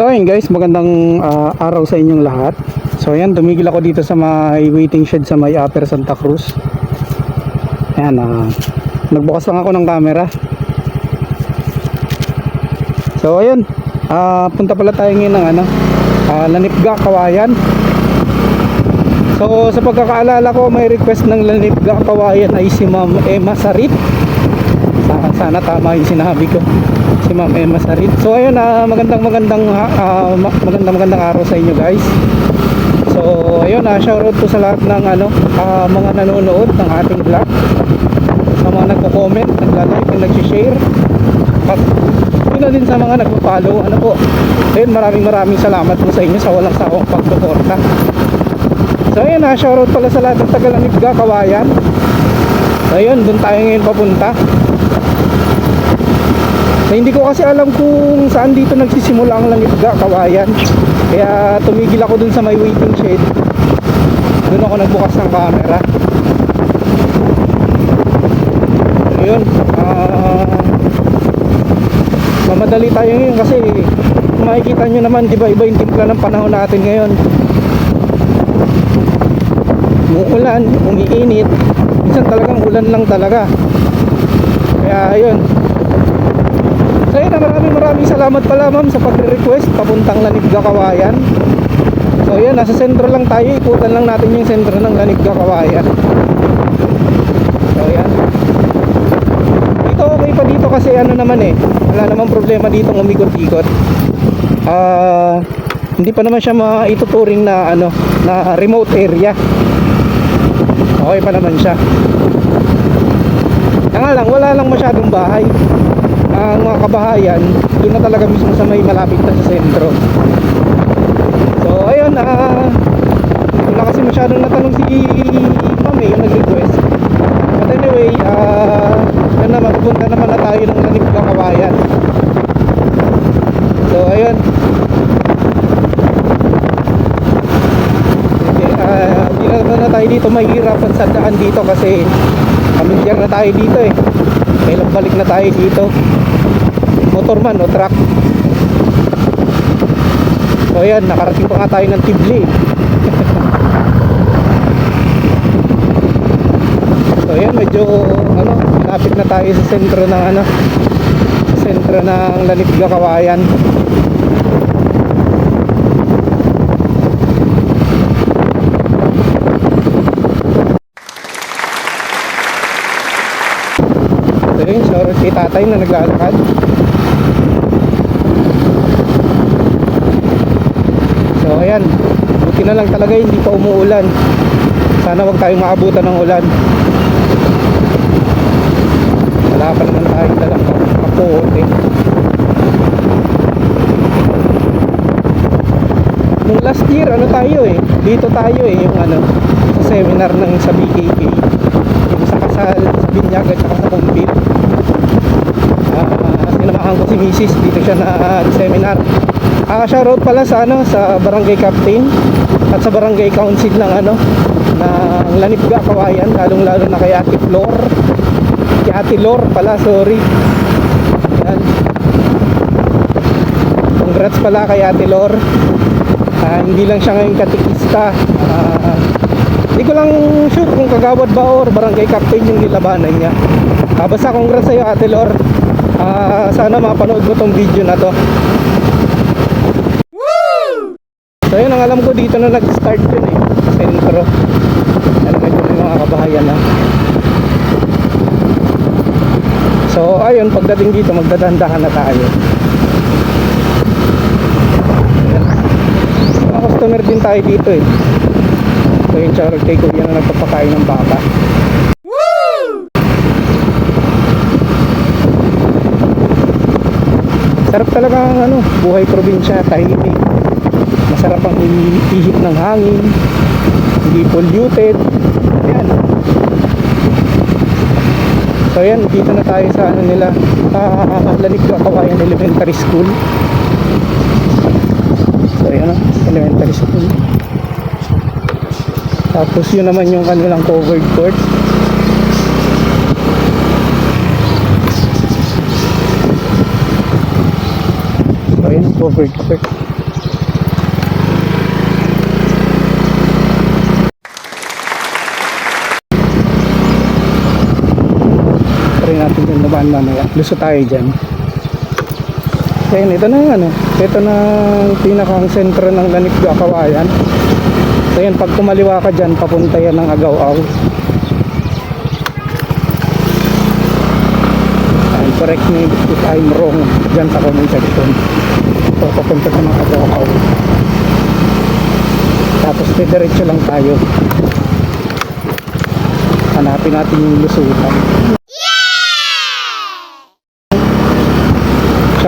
So ayun guys, magandang ah, araw sa inyong lahat. So ayan, tumigil ako dito sa may waiting shed sa may Upper Santa Cruz. Ayan, ah, nagbukas lang ako ng camera. So ayun, ah, punta pala tayo ngayon ng ano, ah, Lanipga, Kawayan. So sa pagkakaalala ko, may request ng Lanipga, Kawayan ay si Ma'am Emma Sarit. Sana, tama yung sinabi ko si Ma'am Emma Sarit. So ayun, ah, magandang magandang ma- magandang magandang araw sa inyo guys. So ayun, ah, shoutout po sa lahat ng ano, ah, mga nanonood ng ating vlog. Sa mga nagko-comment, nagla-like, and nag-share. At yun na din sa mga nagpo-follow, ano po. Ayun, maraming maraming salamat po sa inyo sa walang sawang pagsuporta. So ayun, ah, shoutout pala sa lahat ng Tagalanigga, Kawayan. So ayun, doon tayo ngayon papunta. So, hindi ko kasi alam kung saan dito nagsisimula ang Langitga, Kawayan. Kaya tumigil ako dun sa may waiting shed. Doon ako nagbukas ng camera. Ayun. ah mamadali tayo ngayon kasi makikita nyo naman, di ba iba yung timpla ng panahon natin ngayon. Umuulan, umiinit. Minsan talagang ulan lang talaga. Kaya ayun, So yun, ah, maraming maraming salamat pala ma'am sa pagre-request papuntang Lanigga Kawayan. So yun, nasa sentro lang tayo, ikutan lang natin yung sentro ng Lanigga Kawayan. So yan. Dito okay pa dito kasi ano naman eh, wala namang problema dito umikot-ikot. Ah, hindi pa naman siya maituturing na ano, na remote area. Okay pa naman siya. Kaya lang, wala lang masyadong bahay ang mga kabahayan doon na talaga mismo sa may malapit na sa sentro. So ayun ah wala kasi masyadong natanong si ma'am eh yung nag-request. But anyway ah yan naman pupunta naman na tayo ng Lanigga Kawayan so ayun. Ah hindi na na tayo dito mahihirapan sa daan dito kasi familiar na tayo dito eh. Kailang balik na tayo dito motorman o truck. So ayan nakarating pa nga tayo ng Tibli so ayan medyo ano malapit na tayo sa sentro ng ano sa sentro ng Lanitga Kawayan. So yun shoutout kay tatay na naglalakad So ayan, buti na lang talaga hindi pa umuulan. Sana wag tayong maabutan ng ulan. Wala pa naman tayong dalang kapote. Nung last year, ano tayo eh, dito tayo eh, yung ano, sa seminar ng sa BKK. Yung sa kasal, sa binyag at saka sa kumpil. Ah, sinamahan ko si Mrs. dito siya na ah, seminar. Ah, shoutout pala sa ano sa barangay captain at sa barangay council ng ano ng Lanipga Kawayan lalong lalo na kay Ate Flor. Kay Ate Lor pala, sorry. Yan. Congrats pala kay Ate Lor. Ah, hindi lang siya ngayon katikista. Ah, hindi ko lang sure kung kagawad ba or barangay captain yung nilabanan niya. Ah, basta congrats sa iyo Ate Lor. Ah, sana mapanood mo tong video na to. So yun ang alam ko dito na nag-start yun eh. Sentro. Ano medyo may mga kabahayan na So ayun pagdating dito magdadandahan na tayo. Mga customer din tayo dito eh. So yung charot kay kuya na nagpapakain ng baka. Sarap talaga ang ano, buhay probinsya, tahimik masarap ang ihip ng hangin. Hindi polluted. Yan so yan dito na tayo sa ano nila uh, Lanigga Kawayan Elementary School. So yan elementary school. Tapos yun naman yung kanilang covered court. So yun covered court daan mamaya. Luso tayo dyan. Ayun, ito na yung ano. Ito na ang pinakang sentro ng Lanipga, Kawayan. So pag kumaliwa ka dyan, papunta yan ng Agaw-Aw. Correct me if I'm wrong dyan sa comment section. So papunta ka ng Agaw-Aw. Tapos diretso lang tayo. Hanapin natin yung lusutan.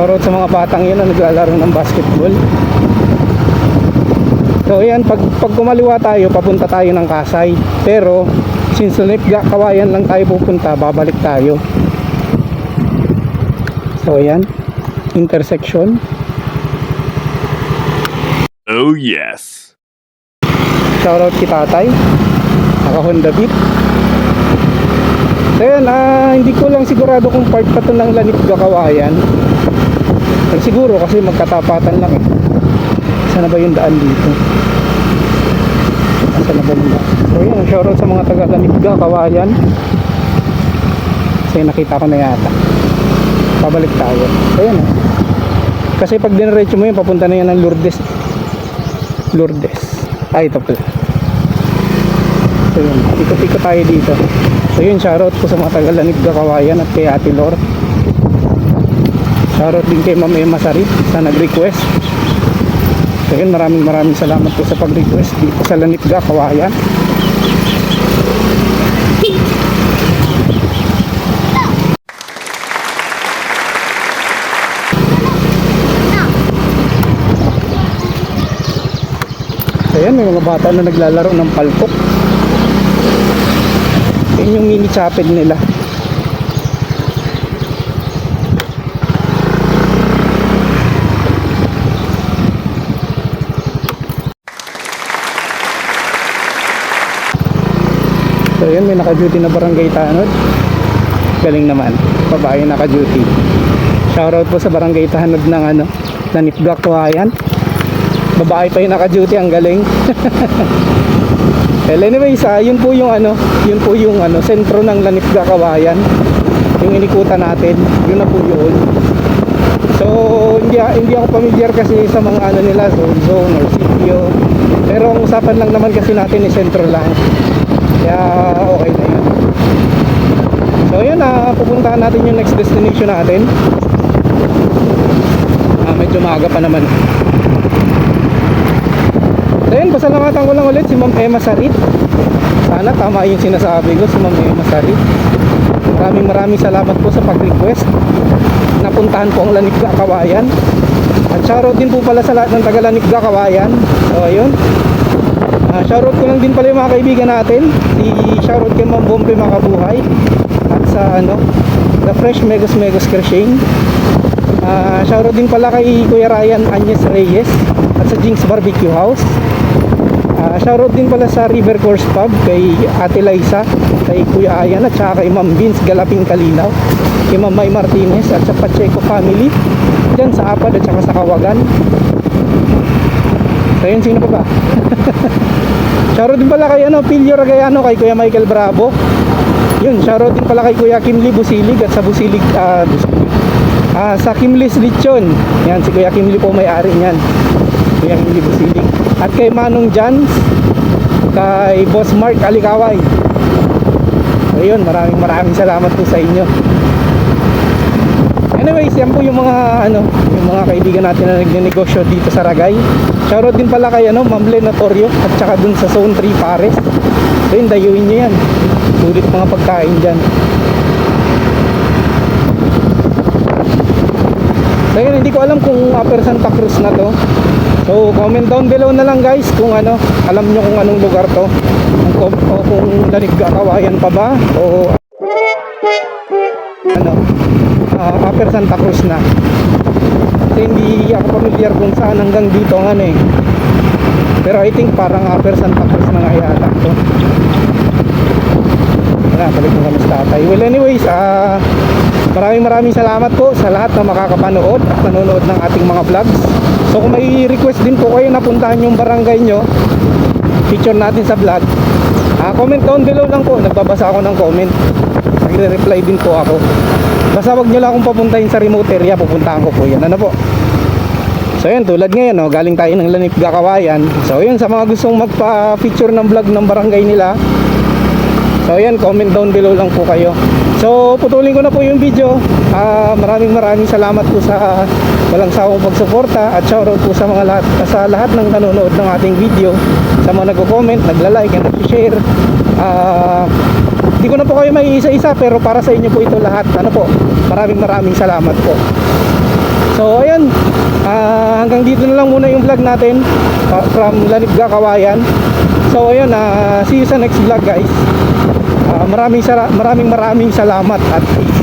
Shoutout sa mga batang yun na naglalaro ng basketball. So yan, pag, pag kumaliwa tayo, papunta tayo ng Kasay. Pero, since Lanipga, Kawayan lang tayo pupunta, babalik tayo. So yan, intersection. Oh, yes. Shoutout kay tatay. Naka Honda Beat. So yan, ah, hindi ko lang sigurado kung part pa to ng Lanipga Kawayan. Pero siguro kasi magkatapatan lang eh. Saan na ba yung daan dito? Saan na ba yung daan? So yan, shoutout sa mga taga Lanipga Kawayan. Kasi nakita ko na yata. Pabalik tayo. So yan ah. Kasi pag diniretso mo yun, papunta na yan ng Lourdes. Lourdes. Ay, ito pala. So yun, ikot-ikot tayo dito. So yun, shoutout po sa mga taga-lanig Kawayan at kay Ate Lor. Shoutout din kay Ma'am Emma sa nag-request. So yun, maraming maraming salamat po sa pag-request dito sa Lanipga, Kawayan. So yan, may mga bata na naglalaro ng palpok. Yan yung mini chapel nila. So yan, may naka-duty na barangay tanod. Galing naman. Babae naka-duty. Shoutout po sa barangay tanod ng ano, Nanipga Kuhayan. Babae pa yung naka-duty, ang galing. well, anyways, ah, yun po yung ano, yun po yung ano, sentro ng Lanipga Kawayan. Yung inikutan natin, yun na po yun. So, hindi, hindi ako familiar kasi sa mga ano nila, zone zone or sitio. Pero ang usapan lang naman kasi natin is sentro lang. Kaya okay na yun. So, yun ah, pupuntahan natin yung next destination natin. Ah, medyo maaga pa naman. So yun, pasalamatan ko lang ulit si Ma'am Emma Sarit. Sana tama yung sinasabi ko si Ma'am Emma Sarit. Maraming maraming salamat po sa pag-request. Napuntahan po ang Lanigga Kawayan. At shoutout din po pala sa lahat ng taga Lanigga Kawayan. So ayun. Ah, shoutout ko lang din pala yung mga kaibigan natin. Si shoutout kay Ma'am Bombe Makabuhay. At sa ano, The Fresh Megos Megos Kershing. Ah, shoutout din pala kay Kuya Ryan Agnes Reyes at sa Jinx Barbecue House. Ah, shoutout din pala sa River Course Pub kay Ate Liza, kay Kuya Ayan at saka kay Ma'am Vince Galaping Kalinaw, kay Ma'am May Martinez at sa Pacheco family dyan sa Apad at saka sa Kawagan. So yun, sino pa ba? shoutout din pala kay ano, Pilio Ragayano, kay Kuya Michael Bravo. Yun, shoutout din pala kay Kuya Kimli Busilig at sa Busilig, ah, Busilig. Ah, sa Kimlis Lechon. Yan, si Kuya Kimli po may-ari niyan. Kuya Kimli Busilig. At kay Manong Jans, kay Boss Mark Alikaway. Ayun, maraming maraming salamat po sa inyo. Anyways, yan po yung mga ano, yung mga kaibigan natin na nagnenegosyo dito sa Ragay. Shoutout din pala kay ano, Ma'am Lenatorio at saka dun sa Zone 3 Pares. Ayun, dayuin nyo yan. Sulit mga pagkain dyan. So yun, hindi ko alam kung Upper Santa Cruz na to. So comment down below na lang guys kung ano, alam nyo kung anong lugar to. Kung, o kung Lanigga Kawayan pa ba o ano, ah, Upper Santa Cruz na. Hindi ako familiar kung saan hanggang dito ang ano eh. Pero I think parang Upper Santa Cruz na nga yata to. Wala, balik mo kami sa tatay. Well anyways, ah maraming maraming salamat po sa lahat na makakapanood at nanonood ng ating mga vlogs. So kung may request din po kayo na puntahan yung barangay nyo, feature natin sa vlog, ah comment down below lang po. Nagbabasa ako ng comment. Nagre-reply din po ako. Basta wag nyo lang akong papuntahin sa remote area, pupuntahan ko po yan. Ano po? So yun, tulad ngayon, no, galing tayo ng Lanip Gakawayan. So yun, sa mga gustong magpa-feature ng vlog ng barangay nila, So yan, comment down below lang po kayo. So putulin ko na po yung video. Ah, maraming maraming salamat po sa walang sawang pagsuporta at shoutout po sa mga lahat sa lahat ng nanonood ng ating video. Sa mga nagko-comment, nagla-like and nag-share. Ah, hindi ko na po kayo may isa-isa pero para sa inyo po ito lahat. Ano po? Maraming maraming salamat po. So ayun, ah, hanggang dito na lang muna yung vlog natin ah, from Lanibga Kawayan. So ayun, ah, see you sa next vlog guys. Ah, maraming maraming maraming salamat at peace.